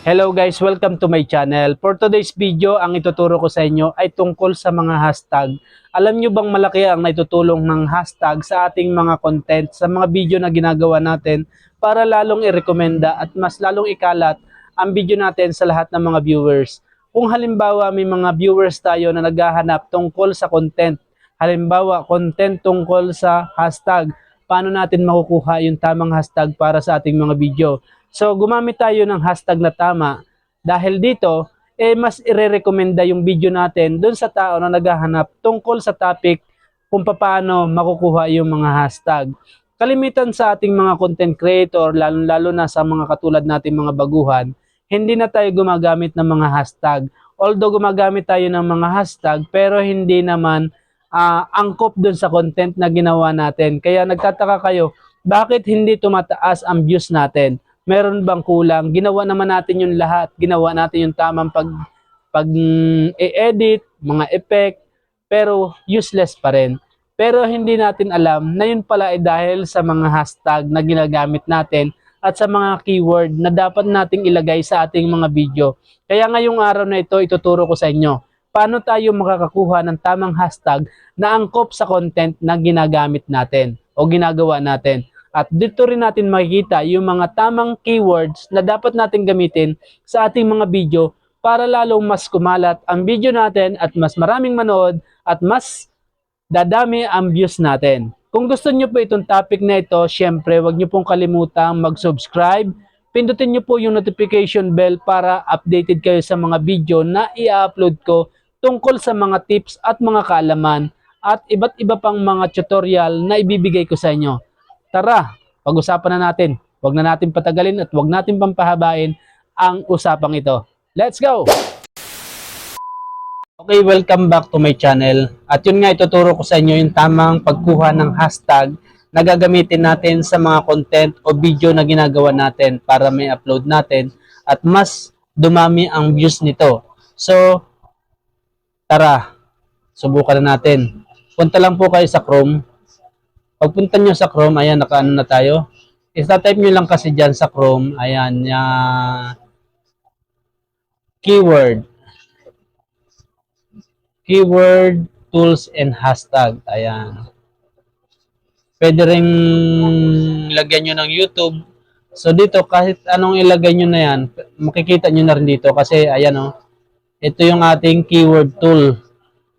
Hello guys, welcome to my channel. For today's video, ang ituturo ko sa inyo ay tungkol sa mga hashtag. Alam nyo bang malaki ang naitutulong ng hashtag sa ating mga content, sa mga video na ginagawa natin para lalong i-recommenda at mas lalong ikalat ang video natin sa lahat ng mga viewers. Kung halimbawa may mga viewers tayo na naghahanap tungkol sa content, halimbawa content tungkol sa hashtag, paano natin makukuha yung tamang hashtag para sa ating mga video. So gumamit tayo ng hashtag na tama dahil dito eh mas ire-recommenda yung video natin dun sa tao na naghahanap tungkol sa topic kung paano makukuha yung mga hashtag. Kalimitan sa ating mga content creator, lalo-lalo na sa mga katulad nating mga baguhan, hindi na tayo gumagamit ng mga hashtag. Although gumagamit tayo ng mga hashtag, pero hindi naman ah, angkop dun sa content na ginawa natin. Kaya nagtataka kayo, bakit hindi tumataas ang views natin? Meron bang kulang? Ginawa naman natin yung lahat. Ginawa natin yung tamang pag pag mm, i-edit, mga effect, pero useless pa rin. Pero hindi natin alam na yun pala ay dahil sa mga hashtag na ginagamit natin at sa mga keyword na dapat nating ilagay sa ating mga video. Kaya ngayong araw na ito, ituturo ko sa inyo paano tayo makakakuha ng tamang hashtag na angkop sa content na ginagamit natin o ginagawa natin. At dito rin natin makikita yung mga tamang keywords na dapat natin gamitin sa ating mga video para lalong mas kumalat ang video natin at mas maraming manood at mas dadami ang views natin. Kung gusto nyo po itong topic na ito, syempre wag nyo pong kalimutang mag-subscribe. Pindutin nyo po yung notification bell para updated kayo sa mga video na i-upload ko tungkol sa mga tips at mga kaalaman at iba't iba pang mga tutorial na ibibigay ko sa inyo. Tara, pag-usapan na natin. Huwag na natin patagalin at huwag natin pampahabain ang usapang ito. Let's go! Okay, welcome back to my channel. At yun nga, ituturo ko sa inyo yung tamang pagkuha ng hashtag na gagamitin natin sa mga content o video na ginagawa natin para may upload natin at mas dumami ang views nito. So, tara, subukan na natin. Punta lang po kayo sa Chrome. Pagpunta nyo sa Chrome, ayan, nakaano na tayo. Isa-type nyo lang kasi dyan sa Chrome, ayan, ya keyword. Keyword, tools, and hashtag. Ayan. Pwede rin lagyan nyo ng YouTube. So dito, kahit anong ilagay nyo na yan, makikita nyo na rin dito kasi ayan o, ito yung ating keyword tool.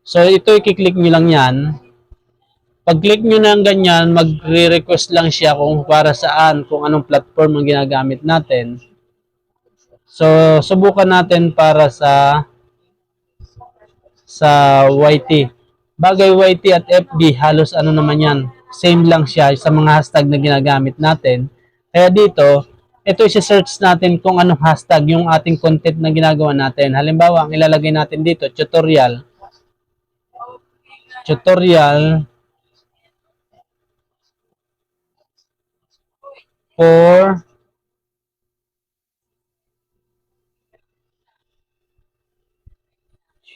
So ito, i-click nyo lang yan. Pag-click nyo ng ganyan, magre-request lang siya kung para saan, kung anong platform ang ginagamit natin. So, subukan natin para sa sa YT. Bagay YT at FB, halos ano naman yan, same lang siya sa mga hashtag na ginagamit natin. Kaya dito, ito isi-search natin kung anong hashtag yung ating content na ginagawa natin. Halimbawa, ang ilalagay natin dito, tutorial. Tutorial for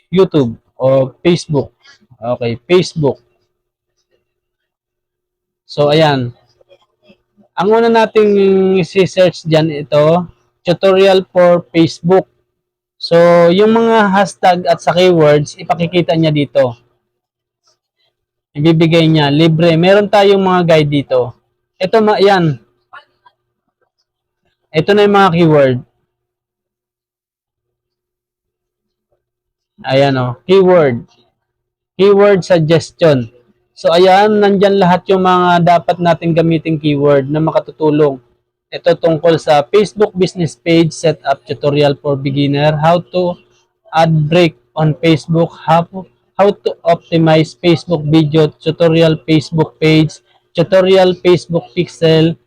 YouTube o Facebook. Okay, Facebook. So, ayan. Ang una nating i-search dyan ito, tutorial for Facebook. So, yung mga hashtag at sa keywords, ipakikita niya dito. Ibibigay niya, libre. Meron tayong mga guide dito. Ito, yan. Ito na yung mga keyword. Ayan o, keyword. Keyword suggestion. So ayan, nandyan lahat yung mga dapat natin gamitin keyword na makatutulong. Ito tungkol sa Facebook business page setup tutorial for beginner, how to add break on Facebook, how, how to optimize Facebook video tutorial Facebook page, tutorial Facebook pixel,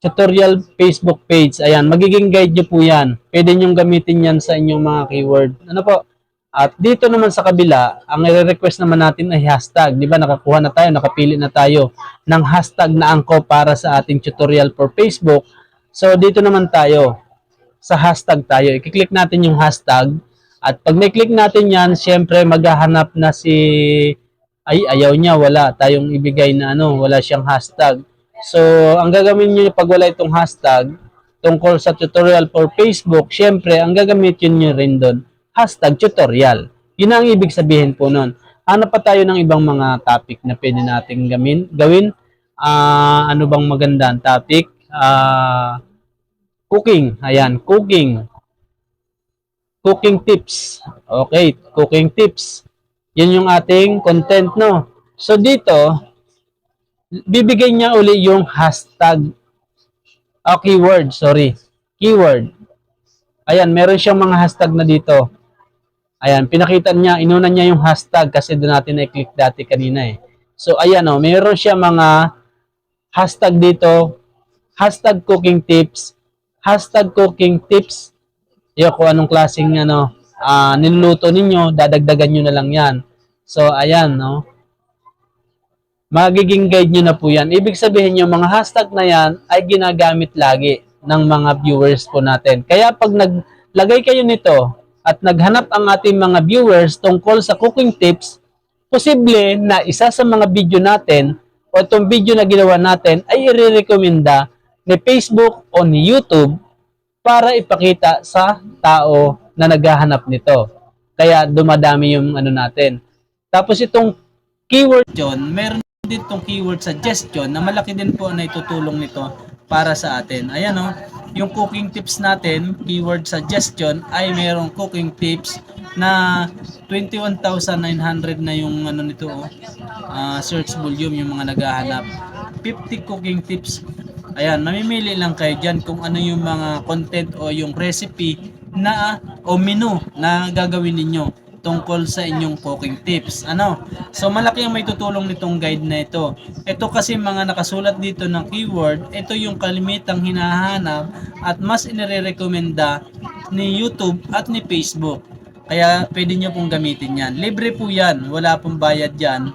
tutorial Facebook page. Ayan, magiging guide nyo po yan. Pwede nyo gamitin yan sa inyong mga keyword. Ano po? At dito naman sa kabila, ang i-request naman natin ay hashtag. Di ba? Nakakuha na tayo, nakapili na tayo ng hashtag na angko para sa ating tutorial for Facebook. So, dito naman tayo. Sa hashtag tayo. I-click natin yung hashtag. At pag na-click natin yan, syempre maghahanap na si... Ay, ayaw niya. Wala tayong ibigay na ano. Wala siyang hashtag. So, ang gagawin niyo pag wala itong hashtag, tungkol sa tutorial for Facebook, syempre, ang gagamitin nyo rin doon, hashtag tutorial. Yun ang ibig sabihin po nun. Ano pa tayo ng ibang mga topic na pwede nating gamin, gawin? Ah, ano bang magandang topic? Ah, cooking. Ayan, cooking. Cooking tips. Okay, cooking tips. Yan yung ating content, no? So, dito, bibigay niya uli yung hashtag ah, keyword, sorry. Keyword. Ayan, meron siyang mga hashtag na dito. Ayan, pinakita niya, inuna niya yung hashtag kasi doon natin na-click dati kanina eh. So, ayan o, meron siya mga hashtag dito, hashtag cooking tips, hashtag cooking tips, yung kung anong klaseng ano, ah, niluluto ninyo, dadagdagan nyo na lang yan. So, ayan, no? Magiging guide nyo na po yan. Ibig sabihin yung mga hashtag na yan ay ginagamit lagi ng mga viewers po natin. Kaya pag naglagay kayo nito at naghanap ang ating mga viewers tungkol sa cooking tips, posible na isa sa mga video natin o itong video na ginawa natin ay i-recommenda ni Facebook o ni YouTube para ipakita sa tao na naghahanap nito. Kaya dumadami yung ano natin. Tapos itong keyword yun, meron din itong keyword suggestion na malaki din po na itutulong nito para sa atin. Ayan o, yung cooking tips natin, keyword suggestion, ay merong cooking tips na 21,900 na yung ano nito oh, ah, search volume yung mga naghahanap. 50 cooking tips. Ayan, mamimili lang kayo dyan kung ano yung mga content o yung recipe na o menu na gagawin ninyo tungkol sa inyong cooking tips. Ano? So malaki ang may tutulong nitong guide na ito. Ito kasi mga nakasulat dito ng keyword, ito yung kalimitang hinahanap at mas inirekomenda ni YouTube at ni Facebook. Kaya pwede nyo pong gamitin yan. Libre po yan, wala pong bayad yan.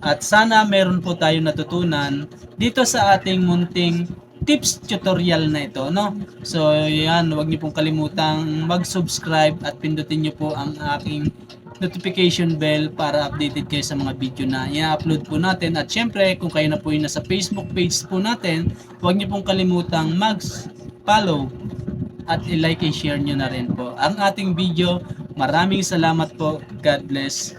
At sana meron po tayo natutunan dito sa ating munting tips tutorial na ito, no? So, yan, huwag niyo pong kalimutang mag-subscribe at pindutin niyo po ang aking notification bell para updated kayo sa mga video na i-upload po natin. At syempre, kung kayo na po yung nasa Facebook page po natin, huwag niyo pong kalimutang mag-follow at i-like and share nyo na rin po ang ating video. Maraming salamat po. God bless.